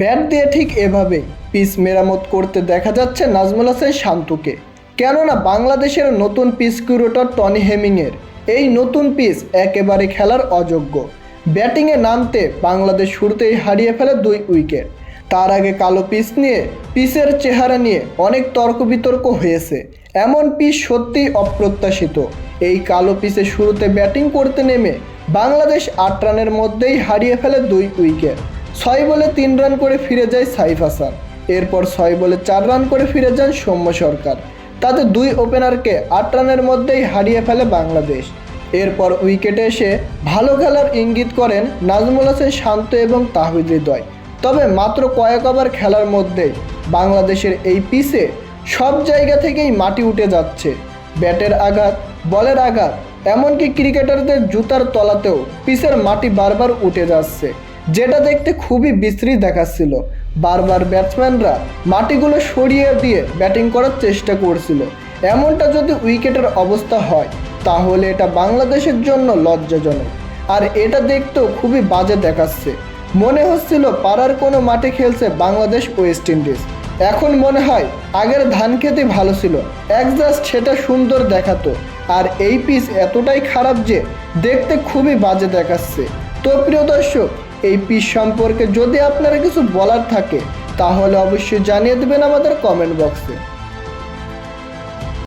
Bat দিয়ে ঠিক এভাবে পিচ মেরামত করতে দেখা যাচ্ছে নাজমুল হাসান শান্তুকে। কেননা বাংলাদেশের নতুন পিচ কিউরেটর টনি হেমিংয়ের। এই নতুন পিচ একেবারে খেলার অযোগ্য। ব্যাটিংয়ে নামতে বাংলাদেশ শুরুতেই হারিয়ে ফেলে দুই উইকেট। তার আগে কালো পিচ নিয়ে, পিচের চেহারা নিয়ে অনেক তর্ক বিতর্ক হয়েছে। এমন পিচ সত্যিই অপ্রত্যাশিত। এই কালো পিচে শুরুতে ব্যাটিং করতে নেমে বাংলাদেশ আট রানের মধ্যেই হারিয়ে ফেলে দুই উইকেট। ছয় বলে তিন রান করে ফিরে যায় সাইফ হাসান। এরপর ছয় বলে চার রান করে ফিরে যান সৌম্য সরকার। তাতে দুই ওপেনারকে আট রানের মধ্যেই হারিয়ে ফেলে বাংলাদেশ। এরপর উইকেটে এসে ভালো খেলার ইঙ্গিত করেন নাজমুল হাসান, শান্ত এবং তাহিদ হৃদয়। তবে মাত্র কয়েক ওভার খেলার মধ্যেই বাংলাদেশের এই পিসে সব জায়গা থেকেই মাটি উঠে যাচ্ছে। ব্যাটের আঘাত, বলের আঘাত, এমনকি ক্রিকেটারদের জুতার তলাতেও পিসের মাটি বারবার উঠে যাচ্ছে। যেটা দেখতে খুবই বিশ্রী দেখাচ্ছিল। বারবার ব্যাটসম্যানরা মাটিগুলো সরিয়ে দিয়ে ব্যাটিং করার চেষ্টা করছিল। এমনটা যদি উইকেটের অবস্থা হয়, তাহলে এটা বাংলাদেশের জন্য লজ্জাজনক। আর এটা দেখতেও খুবই বাজে দেখাচ্ছে। মনে হচ্ছিল পাড়ার কোনো মাঠে খেলছে বাংলাদেশ ওয়েস্ট ইন্ডিজ। এখন মনে হয় আগের ধান খেতে ভালো ছিল। একজাস্ট সেটা সুন্দর দেখাতো। আর এই পিচ এতটাই খারাপ যে দেখতে খুবই বাজে দেখাচ্ছে। তো প্রিয় দর্শক, এই পিস সম্পর্কে যদি আপনারা কিছু বলার থাকে, তাহলে অবশ্যই জানিয়ে দেবেন আমাদের কমেন্ট বক্সে